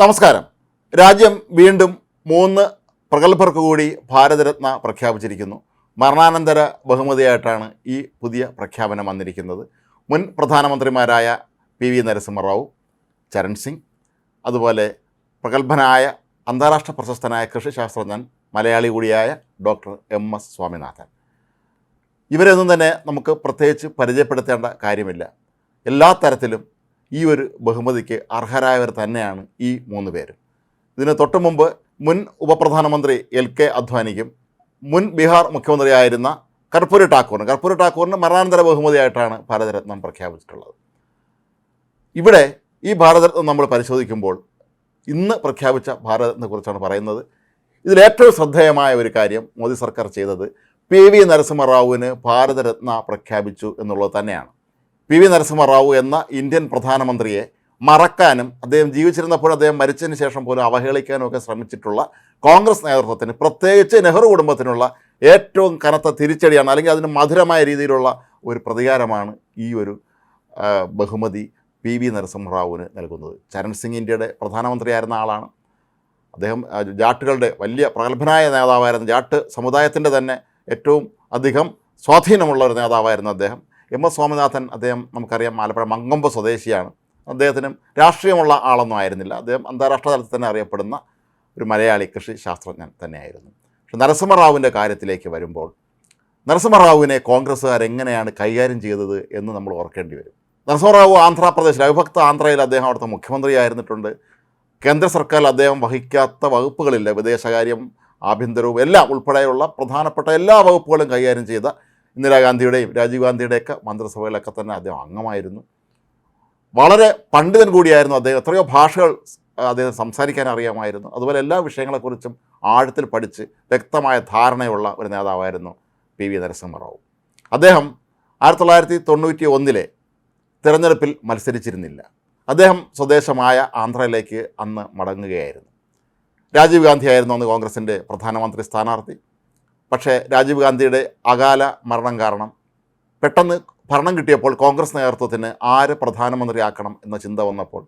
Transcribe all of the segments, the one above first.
നമസ്കാരം. രാജ്യം വീണ്ടും മൂന്ന് പ്രഗത്ഭർക്ക് കൂടി ഭാരതരത്ന പ്രഖ്യാപിച്ചിരിക്കുന്നു. മരണാനന്തര ബഹുമതിയായിട്ടാണ് ഈ പുതിയ പ്രഖ്യാപനം വന്നിരിക്കുന്നത്. മുൻ പ്രധാനമന്ത്രിമാരായ പി വി നരസിംഹറാവു ചരൺ സിംഗ് അതുപോലെ പ്രഗത്ഭനായ അന്താരാഷ്ട്ര പ്രശസ്തനായ കൃഷിശാസ്ത്രജ്ഞൻ മലയാളി കൂടിയായ ഡോക്ടർ എം എസ് സ്വാമിനാഥൻ. ഇവരൊന്നും തന്നെ നമുക്ക് പ്രത്യേകിച്ച് പരിചയപ്പെടുത്തേണ്ട കാര്യമില്ല. എല്ലാ തരത്തിലും ഈ ഒരു ബഹുമതിക്ക് അർഹരായവർ തന്നെയാണ് ഈ മൂന്ന് പേര്. ഇതിന് തൊട്ടു മുമ്പ് മുൻ ഉപപ്രധാനമന്ത്രി എൽ കെ അദ്വാനിക്കും മുൻ ബീഹാർ മുഖ്യമന്ത്രിയായിരുന്ന കർപ്പൂരി ഠാക്കൂറിന്. കർപ്പൂരി ഠാക്കൂറിന് മരണാനന്തര ബഹുമതിയായിട്ടാണ് ഭാരതരത്നം പ്രഖ്യാപിച്ചിട്ടുള്ളത്. ഇവിടെ ഈ ഭാരതരത്നം നമ്മൾ പരിശോധിക്കുമ്പോൾ ഇന്ന് പ്രഖ്യാപിച്ച ഭാരതത്തെക്കുറിച്ചാണ് പറയുന്നത്. ഇതിലേറ്റവും ശ്രദ്ധേയമായ ഒരു കാര്യം മോദി സർക്കാർ ചെയ്തത് പി വി നരസിംഹറാവുവിന് ഭാരതരത്ന പ്രഖ്യാപിച്ചു എന്നുള്ളത് തന്നെയാണ്. പി വി നരസിംഹറാവു എന്ന ഇന്ത്യൻ പ്രധാനമന്ത്രിയെ മറക്കാനും അദ്ദേഹം ജീവിച്ചിരുന്നപ്പോൾ അദ്ദേഹം മരിച്ചതിന് ശേഷം പോലും അവഹേളിക്കാനും ഒക്കെ ശ്രമിച്ചിട്ടുള്ള കോൺഗ്രസ് നേതൃത്വത്തിന് പ്രത്യേകിച്ച് നെഹ്റു കുടുംബത്തിനുള്ള ഏറ്റവും കനത്ത തിരിച്ചടിയാണ് അല്ലെങ്കിൽ അതിന് മധുരമായ രീതിയിലുള്ള ഒരു പ്രതികാരമാണ് ഈ ഒരു ബഹുമതി പി വി നരസിംഹറാവുവിന് നൽകുന്നത്. ചരൺ സിംഗ് ഇന്ത്യയുടെ പ്രധാനമന്ത്രിയായിരുന്ന ആളാണ്. അദ്ദേഹം ജാട്ടുകളുടെ വലിയ പ്രഗത്ഭനായ നേതാവായിരുന്നു. ജാട്ട് സമുദായത്തിന്റെ തന്നെ ഏറ്റവും അധികം സ്വാധീനമുള്ള ഒരു നേതാവായിരുന്നു അദ്ദേഹം. എം എസ് സ്വാമിനാഥൻ അദ്ദേഹം നമുക്കറിയാം ആലപ്പുഴ മങ്കമ്പ സ്വദേശിയാണ്. അദ്ദേഹത്തിനും രാഷ്ട്രീയമുള്ള ആളൊന്നും ആയിരുന്നില്ല. അദ്ദേഹം അന്താരാഷ്ട്ര തലത്തിൽ തന്നെ അറിയപ്പെടുന്ന ഒരു മലയാളി കൃഷി ശാസ്ത്രജ്ഞൻ തന്നെയായിരുന്നു. പക്ഷെ നരസിംഹറാവുവിന്റെ കാര്യത്തിലേക്ക് വരുമ്പോൾ നരസിംഹറാവുവിനെ കോൺഗ്രസ്സുകാർ എങ്ങനെയാണ് കൈകാര്യം ചെയ്തത് എന്ന് നമ്മൾ ഓർക്കേണ്ടി വരും. നരസിംഹറാവു ആന്ധ്രാപ്രദേശിൽ അവിഭക്ത ആന്ധ്രയിൽ അദ്ദേഹം അവിടുത്തെ മുഖ്യമന്ത്രിയായിരുന്നിട്ടുണ്ട്. കേന്ദ്ര സർക്കാർ അദ്ദേഹം വഹിക്കാത്ത വകുപ്പുകളില്ല. വിദേശകാര്യം ആഭ്യന്തരവും എല്ലാം ഉൾപ്പെടെയുള്ള പ്രധാനപ്പെട്ട എല്ലാ വകുപ്പുകളും കൈകാര്യം ചെയ്ത ഇന്ദിരാഗാന്ധിയുടെയും രാജീവ് ഗാന്ധിയുടെയൊക്കെ മന്ത്രിസഭയിലൊക്കെ തന്നെ അദ്ദേഹം അംഗമായിരുന്നു. വളരെ പണ്ഡിതൻ കൂടിയായിരുന്നു അദ്ദേഹം. എത്രയോ ഭാഷകൾ അദ്ദേഹം സംസാരിക്കാൻ അറിയാമായിരുന്നു. അതുപോലെ എല്ലാ വിഷയങ്ങളെക്കുറിച്ചും ആഴത്തിൽ പഠിച്ച് വ്യക്തമായ ധാരണയുള്ള ഒരു നേതാവായിരുന്നു പി വി നരസിംഹറാവു അദ്ദേഹം ആയിരത്തി തൊള്ളായിരത്തി തൊണ്ണൂറ്റി ഒന്നിലെ തിരഞ്ഞെടുപ്പിൽ മത്സരിച്ചിരുന്നില്ല. അദ്ദേഹം സ്വദേശമായ ആന്ധ്രയിലേക്ക് അന്ന് മടങ്ങുകയായിരുന്നു. രാജീവ് ഗാന്ധി ആയിരുന്നു അന്ന് കോൺഗ്രസിന്റെ പ്രധാനമന്ത്രി സ്ഥാനാർത്ഥി. പക്ഷേ രാജീവ് ഗാന്ധിയുടെ അകാല മരണം കാരണം പെട്ടെന്ന് ഭരണം കിട്ടിയപ്പോൾ കോൺഗ്രസ് നേതൃത്വത്തിന് ആര് പ്രധാനമന്ത്രിയാക്കണം എന്ന ചിന്ത വന്നപ്പോൾ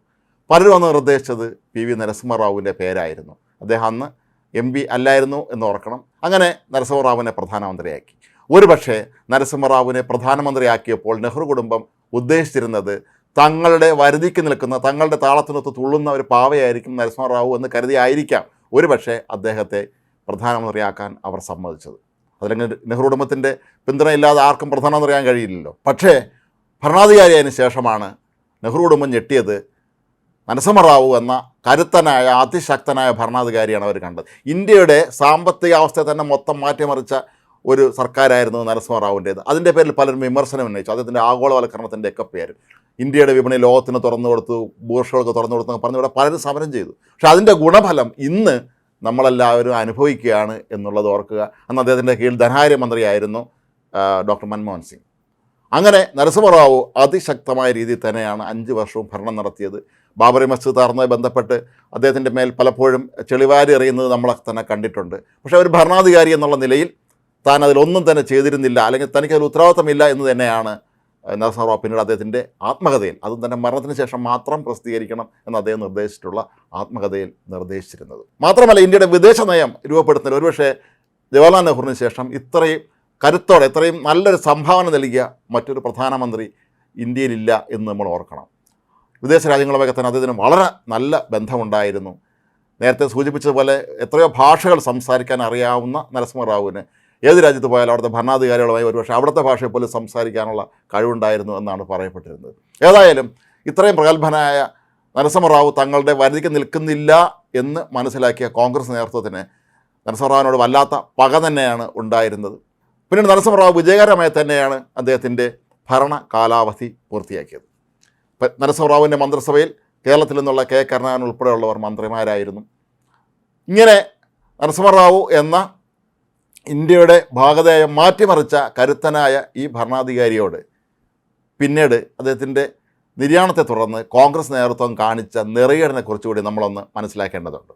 പലരും അന്ന് നിർദ്ദേശിച്ചത് പി വി നരസിംഹറാവുവിന്റെ പേരായിരുന്നു. അദ്ദേഹം അന്ന് എം പി അല്ലായിരുന്നു എന്ന് ഓർക്കണം. അങ്ങനെ നരസിംഹറാവുവിനെ പ്രധാനമന്ത്രിയാക്കി. ഒരുപക്ഷെ നരസിംഹറാവുവിനെ പ്രധാനമന്ത്രിയാക്കിയപ്പോൾ നെഹ്റു കുടുംബം ഉദ്ദേശിച്ചിരുന്നത് തങ്ങളുടെ വരുതിക്ക് നിൽക്കുന്ന തങ്ങളുടെ താളത്തിനൊത്ത് തുള്ളുന്ന ഒരു പാവയായിരിക്കും നരസിംഹറാവു എന്ന് കരുതിയായിരിക്കാം. ഒരുപക്ഷെ അദ്ദേഹത്തെ പ്രധാനമന്ത്രിയാക്കാൻ അവർ സമ്മതിച്ചത്. അതല്ലെങ്കിൽ നെഹ്റു കുടുംബത്തിന്റെ പിന്തുണയില്ലാതെ ആർക്കും പ്രധാനമന്ത്രിയാൻ കഴിയില്ലല്ലോ. പക്ഷേ ഭരണാധികാരിയായതിനു ശേഷമാണ് നെഹ്റു കുടുംബം ഞെട്ടിയത് നരസിംഹറാവു എന്ന കരുത്തനായ അതിശക്തനായ ഭരണാധികാരിയാണ് അവർ കണ്ടത്. ഇന്ത്യയുടെ സാമ്പത്തിക അവസ്ഥയെ തന്നെ മൊത്തം മാറ്റിമറിച്ച ഒരു സർക്കാരായിരുന്നു നരസിംഹറാവുവിന്റേത് അതിന്റെ പേരിൽ പലരും വിമർശനം ഉന്നയിച്ചു. അദ്ദേഹത്തിന്റെ ആഗോളവൽക്കരണത്തിന്റെ ഒക്കെ പേര്. ഇന്ത്യയുടെ വിപണി ലോകത്തിന് തുറന്നു കൊടുത്തു ബൂർഷകൾക്ക് തുറന്നു കൊടുത്തു പറഞ്ഞ് ഇവിടെ പലരും സമരം ചെയ്തു. പക്ഷേ അതിന്റെ ഗുണഫലം ഇന്ന് നമ്മളെല്ലാവരും അനുഭവിക്കുകയാണ് എന്നുള്ളത് ഓർക്കുക. അന്ന് അദ്ദേഹത്തിന്റെ കീഴിൽ ധനകാര്യമന്ത്രിയായിരുന്നു ഡോക്ടർ മൻമോഹൻ സിംഗ്. അങ്ങനെ നരസിംഹറാവു അതിശക്തമായ രീതിയിൽ തന്നെയാണ് അഞ്ച് വർഷവും ഭരണം നടത്തിയത്. ബാബറി മസ്ജിദ് തകർന്നതുമായി ബന്ധപ്പെട്ട് അദ്ദേഹത്തിന്റെ മേൽ പലപ്പോഴും ചെളിവാരി എറിയുന്നത് നമ്മളൊക്കെ തന്നെ കണ്ടിട്ടുണ്ട്. പക്ഷേ ഒരു ഭരണാധികാരി എന്നുള്ള നിലയിൽ താൻ അതിലൊന്നും തന്നെ ചെയ്തിരുന്നില്ല. അല്ലെങ്കിൽ തനിക്കതിൽ ഉത്തരവാദിത്തമില്ല എന്ന് തന്നെയാണ് നരസിംഹറാവു പിന്നീട് അദ്ദേഹത്തിന്റെ ആത്മകഥയിൽ അതും തന്നെ മരണത്തിന് ശേഷം മാത്രം പ്രസിദ്ധീകരിക്കണം എന്ന് അദ്ദേഹം നിർദ്ദേശിച്ചിട്ടുള്ള ആത്മകഥയിൽ നിർദ്ദേശിച്ചിരുന്നത്. മാത്രമല്ല ഇന്ത്യയുടെ വിദേശ നയം രൂപപ്പെടുത്തുന്നതിൽ ഒരുപക്ഷെ ജവഹർലാൽ നെഹ്റുവിന് ശേഷം ഇത്രയും കരുത്തോടെ ഇത്രയും നല്ലൊരു സംഭാവന നൽകിയ മറ്റൊരു പ്രധാനമന്ത്രി ഇന്ത്യയിലില്ല എന്ന് നമ്മൾ ഓർക്കണം. വിദേശ രാജ്യങ്ങളുമൊക്കെ തന്നെ അദ്ദേഹത്തിന് വളരെ നല്ല ബന്ധമുണ്ടായിരുന്നു. നേരത്തെ സൂചിപ്പിച്ചതുപോലെ എത്രയോ ഭാഷകൾ സംസാരിക്കാൻ അറിയാവുന്ന നരസിംഹറാവുവിന് ഏത് രാജ്യത്ത് പോയാലും അവിടുത്തെ ഭരണാധികാരികളുമായി ഒരുപക്ഷെ അവിടുത്തെ ഭാഷയെ പോലും സംസാരിക്കാനുള്ള കഴിവുണ്ടായിരുന്നു എന്നാണ് പറയപ്പെട്ടിരുന്നത്. ഏതായാലും ഇത്രയും പ്രഗത്ഭനായ നരസിംഹറാവു തങ്ങളുടെ വരുതിക്ക് നിൽക്കുന്നില്ല എന്ന് മനസ്സിലാക്കിയ കോൺഗ്രസ് നേതൃത്വത്തിന് നരസിംഹറാവിനോട് വല്ലാത്ത പക തന്നെയാണ് ഉണ്ടായിരുന്നത്. പിന്നീട് നരസിംഹറാവു വിജയകരമായി തന്നെയാണ് അദ്ദേഹത്തിന്റെ ഭരണ കാലാവധി പൂർത്തിയാക്കിയത്. നരസിംഹറാവുവിന്റെ മന്ത്രിസഭയിൽ കേരളത്തിൽ നിന്നുള്ള കെ കരുണാകരൻ ഉൾപ്പെടെയുള്ളവർ മന്ത്രിമാരായിരുന്നു. ഇങ്ങനെ നരസിംഹറാവു എന്ന ഇന്ത്യയുടെ ഭാഗതയെ മാറ്റിമറിച്ച കരുത്തനായ ഈ ഭരണാധികാരിയോട് പിന്നീട് അദ്ദേഹത്തിന്റെ നിര്യാണത്തെ തുടർന്ന് കോൺഗ്രസ് നേതൃത്വം കാണിച്ച നെറികേടിനെ കുറിച്ചുകൂടി നമ്മളൊന്ന് മനസ്സിലാക്കേണ്ടതുണ്ട്.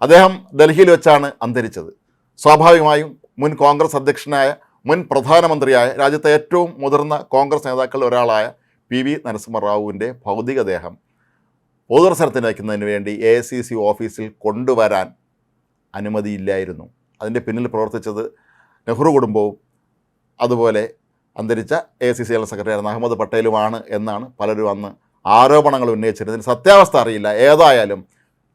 അദ്ദേഹം ഡൽഹിയിൽ വെച്ചാണ് അന്തരിച്ചത്. സ്വാഭാവികമായും മുൻ കോൺഗ്രസ് അധ്യക്ഷനായ മുൻ പ്രധാനമന്ത്രിയായ രാജ്യത്തെ ഏറ്റവും മുതിർന്ന കോൺഗ്രസ് നേതാക്കളിൽ ഒരാളായ പി വി നരസിംഹറാവുവിന്റെ ഭൗതികദേഹം പൊതുദർശനത്തിന് വയ്ക്കുന്നതിന് വേണ്ടി എ സി സി ഓഫീസിൽ കൊണ്ടുവരാൻ അനുമതിയില്ലായിരുന്നു. അതിന്റെ പിന്നിൽ പ്രവർത്തിച്ചത് നെഹ്റു കുടുംബവും അതുപോലെ അന്തരിച്ച A C C general secretary ആയിരുന്ന അഹമ്മദ് പട്ടേലുമാണ് എന്നാണ് പലരും അന്ന് ആരോപണങ്ങൾ ഉന്നയിച്ചിരുന്നത്. സത്യാവസ്ഥ അറിയില്ല. ഏതായാലും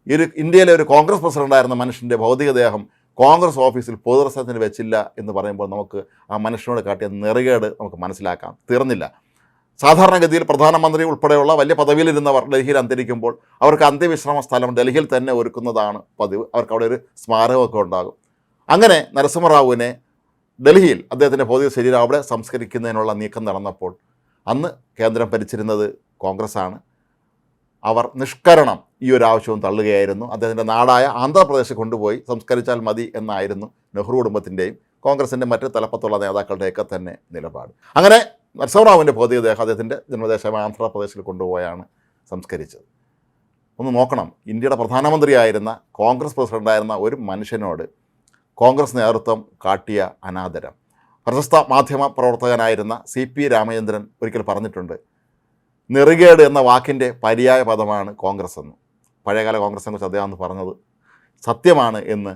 ഒരു ഇന്ത്യയിലെ ഒരു കോൺഗ്രസ് പ്രസിഡന്റായിരുന്ന മനുഷ്യന്റെ ഭൗതികദേഹം കോൺഗ്രസ് ഓഫീസിൽ പൊതുദർശനത്തിന് വെച്ചില്ല എന്ന് പറയുമ്പോൾ നമുക്ക് ആ മനുഷ്യനോട് കാട്ടിയ നെറുകേട് നമുക്ക് മനസ്സിലാക്കാം. തീർന്നില്ല. സാധാരണഗതിയിൽ പ്രധാനമന്ത്രി ഉൾപ്പെടെയുള്ള വലിയ പദവിയിലിരുന്നവർ ഡൽഹിയിൽ അന്തരിക്കുമ്പോൾ അവർക്ക് അന്ത്യവിശ്രമ സ്ഥലം ഡൽഹിയിൽ തന്നെ ഒരുക്കുന്നതാണ് പതിവ്. അവർക്ക് അവിടെ ഒരു സ്മാരകമൊക്കെ ഉണ്ടാകും. അങ്ങനെ നരസിംഹറാവുവിനെ ഡൽഹിയിൽ അദ്ദേഹത്തിന്റെ ഭൗതിക ശരീരം അവിടെ സംസ്കരിക്കുന്നതിനുള്ള നീക്കം നടന്നപ്പോൾ അന്ന് കേന്ദ്രം ഭരിച്ചിരുന്നത് കോൺഗ്രസ്സാണ്. അവർ നിഷ്കരണം ഈ ഒരു ആവശ്യവും തള്ളുകയായിരുന്നു. അദ്ദേഹത്തിന്റെ നാടായ ആന്ധ്രാപ്രദേശ് കൊണ്ടുപോയി സംസ്കരിച്ചാൽ മതി എന്നായിരുന്നു നെഹ്റു കുടുംബത്തിന്റെയും കോൺഗ്രസിന്റെ മറ്റ് തലപ്പത്തുള്ള നേതാക്കളുടെയൊക്കെ തന്നെ നിലപാട്. അങ്ങനെ നരസിംഹറാവുവിന്റെ ഭൗതികദേഹം അദ്ദേഹത്തിന്റെ ജന്മദേശമായ ആന്ധ്രാപ്രദേശിൽ കൊണ്ടുപോയാണ് സംസ്കരിച്ചത്. ഒന്ന് നോക്കണം. ഇന്ത്യയുടെ പ്രധാനമന്ത്രിയായിരുന്ന കോൺഗ്രസ് പ്രസിഡന്റായിരുന്ന ഒരു മനുഷ്യനോട് കോൺഗ്രസ് നേതൃത്വം കാട്ടിയ അനാദരം. പ്രശസ്ത മാധ്യമ പ്രവർത്തകനായിരുന്ന സി പി രാമചന്ദ്രൻ ഒരിക്കൽ പറഞ്ഞിട്ടുണ്ട് നെറുകേട് എന്ന വാക്കിന്റെ പര്യായ പദമാണ് കോൺഗ്രസ് എന്ന്. പഴയകാല കോൺഗ്രസിനെ കുറിച്ച് അദ്ദേഹം അന്ന് പറഞ്ഞത് സത്യമാണ് എന്ന്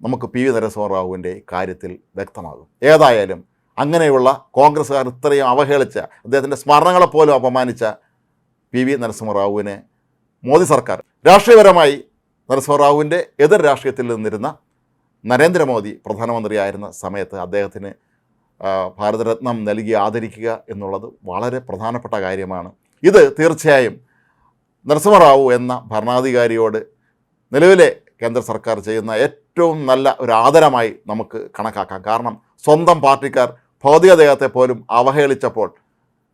നമുക്ക് പി വി നരസിംഹറാവുവിന്റെ കാര്യത്തിൽ വ്യക്തമാകും. ഏതായാലും അങ്ങനെയുള്ള കോൺഗ്രസ്സുകാർ ഇത്രയും അവഹേളിച്ച അദ്ദേഹത്തിന്റെ സ്മരണകളെപ്പോലും അപമാനിച്ച പി വി നരസിംഹറാവുവിനെ മോദി സർക്കാർ രാഷ്ട്രീയപരമായി നരസിംഹറാവുവിന്റെ എതിർ രാഷ്ട്രീയത്തിൽ നിന്നിരുന്ന നരേന്ദ്രമോദി പ്രധാനമന്ത്രിയായിരുന്ന സമയത്ത് അദ്ദേഹത്തിന് ഭാരതരത്നം നൽകി ആദരിക്കുക എന്നുള്ളത് വളരെ പ്രധാനപ്പെട്ട കാര്യമാണ്. ഇത് തീർച്ചയായും നരസിംഹറാവു എന്ന ഭരണാധികാരിയോട് നിലവിലെ കേന്ദ്ര സർക്കാർ ചെയ്യുന്ന ഏറ്റവും നല്ല ഒരു ആദരമായി നമുക്ക് കണക്കാക്കാം. കാരണം സ്വന്തം പാർട്ടിക്കാർ ഭൗതിക ഭൗതികദേഹത്തെ പോലും അവഹേളിച്ചപ്പോൾ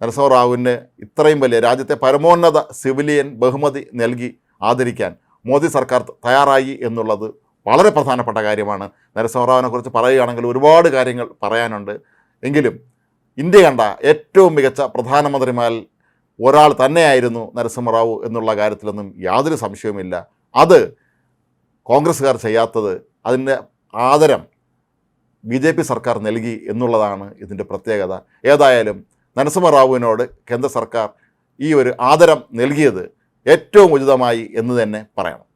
നരസിംഹറാവുവിന് ഇത്രയും വലിയ രാജ്യത്തെ പരമോന്നത സിവിലിയൻ ബഹുമതി നൽകി ആദരിക്കാൻ മോദി സർക്കാർ തയ്യാറായി എന്നുള്ളത് വളരെ പ്രധാനപ്പെട്ട കാര്യമാണ്. നരസിംഹറാവിനെ കുറിച്ച് പറയുകയാണെങ്കിൽ ഒരുപാട് കാര്യങ്ങൾ പറയാനുണ്ട്. എങ്കിലും ഇന്ത്യ കണ്ട ഏറ്റവും മികച്ച പ്രധാനമന്ത്രിമാരിൽ ഒരാൾ തന്നെയായിരുന്നു നരസിംഹറാവു എന്നുള്ള കാര്യത്തിലൊന്നും യാതൊരു സംശയവുമില്ല. അത് കോൺഗ്രസ്സുകാർ ചെയ്യാത്തത് അതിന്റെ ആദരം ബി ജെ പി സർക്കാർ നൽകി എന്നുള്ളതാണ് ഇതിന്റെ പ്രത്യേകത. ഏതായാലും നരസിംഹറാവുവിനോട് കേന്ദ്ര സർക്കാർ ഈ ഒരു ആദരം നൽകിയത് ഏറ്റവും ഉചിതമായി എന്ന് തന്നെ പറയണം.